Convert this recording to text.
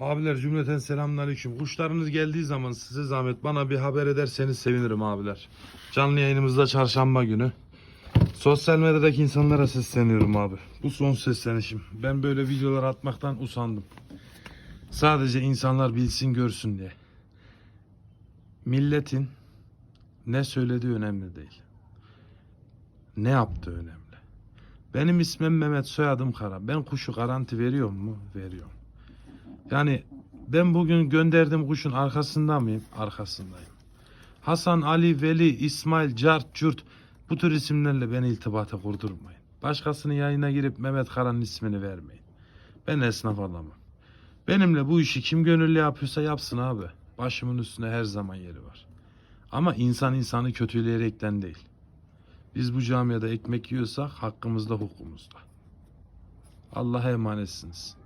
Abiler cümleten selamünaleyküm. Kuşlarınız geldiği zaman size zahmet bana bir haber ederseniz sevinirim abiler. Canlı yayınımızda çarşamba günü. Sosyal medyadaki insanlara sesleniyorum abi. Bu son seslenişim. Ben böyle videolar atmaktan usandım. Sadece insanlar bilsin görsün diye. Milletin ne söylediği önemli değil. Ne yaptığı önemli. Benim ismim Mehmet, soyadım Kara. Ben kuşu garanti veriyor mu? Veriyorum. Yani ben bugün gönderdiğim kuşun arkasında mıyım? Arkasındayım. Hasan, Ali, Veli, İsmail, Cart, Cürt bu tür isimlerle beni iltibata kurdurmayın. Başkasının yayına girip Mehmet Kara'nın ismini vermeyin. Ben esnaf adamım. Benimle bu işi kim gönüllü yapıyorsa yapsın abi. Başımın üstüne her zaman yeri var. Ama insan insanı kötüleyerekten değil. Biz bu camiada ekmek yiyorsak hakkımızda hukukumuzda. Allah'a emanetsiniz.